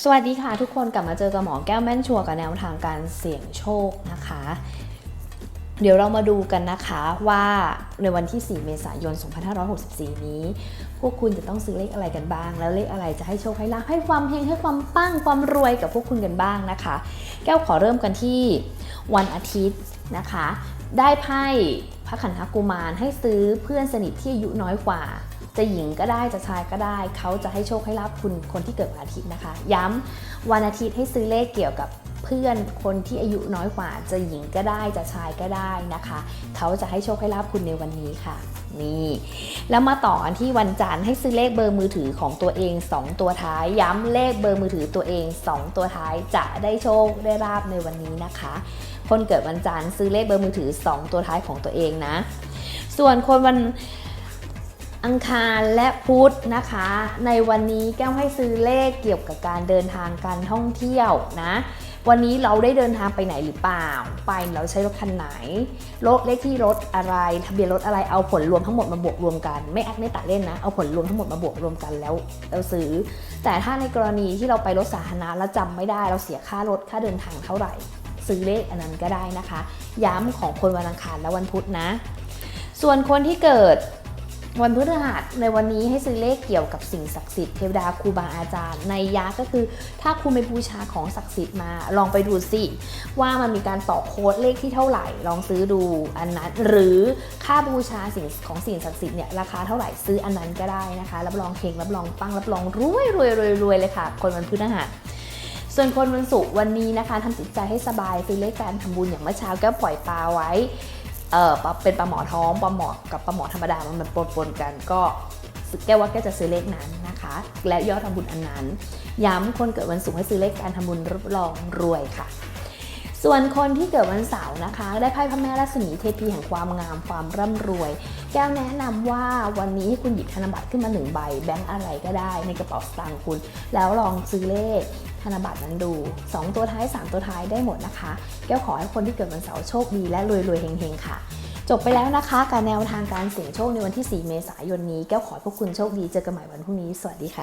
สวัสดีค่ะทุกคนกลับมาเจอกับหมอแก้วแม่นชัวกับแนวทางการเสี่ยงโชคนะคะ เดี๋ยวเรามาดูกันนะคะว่าในวันที่ 4 เมษายน 2564 นี้ พวกคุณจะต้องซื้อเลขอะไรกันบ้าง แล้วเลขอะไรจะให้โชคให้ลาภให้ความเฮงให้ความปั้งความรวยกับพวกคุณกันบ้างนะคะ แก้วขอเริ่มกันที่วันอาทิตย์นะคะ ได้ไพ่พระขันธกุมารให้ซื้อเพื่อนสนิทที่อายุน้อยกว่า จะหญิงก็ได้จะชายก็ได้ เขาจะให้โชคให้ลาภคุณคนที่เกิดวันอาทิตย์นะคะ ย้ำวันอาทิตย์ให้ซื้อเลขเกี่ยวกับเพื่อนคนที่อายุน้อยกว่าจะหญิงก็ได้จะชายก็ได้นะคะ เขาจะให้โชคให้ลาภคุณในวันนี้ค่ะนี่แล้วมาต่อที่วันจันทร์ให้ซื้อเลขเบอร์มือถือของตัวเอง 2 ตัวท้าย ย้ำเลขเบอร์มือถือตัวเอง 2 ตัวท้ายจะได้โชคได้ลาบในวันนี้นะคะ คนเกิดวันจันทร์ซื้อเลขเบอร์มือถือ 2 ตัวท้ายของตัวเองนะ ส่วนคนวัน อังคารและพุธนะคะ ในวันนี้แก้วให้ซื้อเลขเกี่ยวกับการเดินทางการท่องเที่ยวนะ วันนี้เราได้เดินทางไปไหนหรือเปล่า ไปเราใช้รถคันไหนรถเลขที่รถอะไร ทะเบียนรถอะไรเอาผลรวมทั้งหมดมาบวกรวมกัน ไม่แอคไม่ตัดเล่นนะ เอาผลรวมทั้งหมดมาบวกรวมกันแล้วเราซื้อ แต่ถ้าในกรณีที่เราไปรถสาธารณะแล้วจำไม่ได้เราเสียค่ารถค่าเดินทางเท่าไหร่ ซื้อเลขอันนั้นก็ได้นะคะ ย้ำของคนวันอังคารและวันพุธนะ ส่วนคนที่เกิด วันพฤหัสในวันนี้ให้ซื้อเลขเกี่ยวกับสิ่งศักดิ์สิทธิ์เทวดาครูบาอาจารย์ในยะก็คือ ถ้าคุณไปบูชาของศักดิ์สิทธิ์มาลองไปดูสิว่ามันมีการต่อโค้ดเลขที่เท่าไหร่ ลองซื้อดูอันนั้น หรือค่าบูชาสิ่งของสิ่งศักดิ์สิทธิ์เนี่ยราคาเท่าไหร่ซื้ออันนั้นก็ได้นะคะรับรองเฮงรับรองปังรับรองรวยรวยรวยรวยเลยค่ะ คนวันพฤหัสส่วนคนวันศุกร์วันนี้นะคะทำจิตใจให้สบายซื้อเลขการทำบุญอย่างเมื่อเช้าก็ปล่อยปลาไว้ เออเป็นปลาหมอท้องปลาหมอกับปลาหมอธรรมดามันมันปนๆกันก็แก้วว่าแก้วจะซื้อเลขนั้นนะคะ และยอดทำบุญอันนั้น ย้ำคนเกิดวันศุกร์ให้ซื้อเลขการทำบุญรับรองรวยค่ะ ส่วนคนที่เกิดวันเสาร์นะคะ ได้ไพ่พระแม่รัศมีเทพีแห่งความงามความร่ำรวย แก้วแนะนำว่าวันนี้คุณหยิบธนบัตรขึ้นมาหนึ่งใบแบงค์อะไรก็ได้ในกระเป๋าสตางค์คุณ แล้วลองซื้อเลข ธนบัตรนั้นดู 2 ตัวท้าย 3 ตัวท้ายได้หมดนะคะ แก้วขอให้คนที่เกิดวันเสาร์โชคดีและรวยรวยๆเฮงๆค่ะ จบไปแล้วนะคะ การแนวทางการเสี่ยงโชคในวันที่ 4 เมษายนนี้ แก้วขอให้พวกคุณโชคดีเจอกันใหม่วันพรุ่งนี้ สวัสดีค่ะ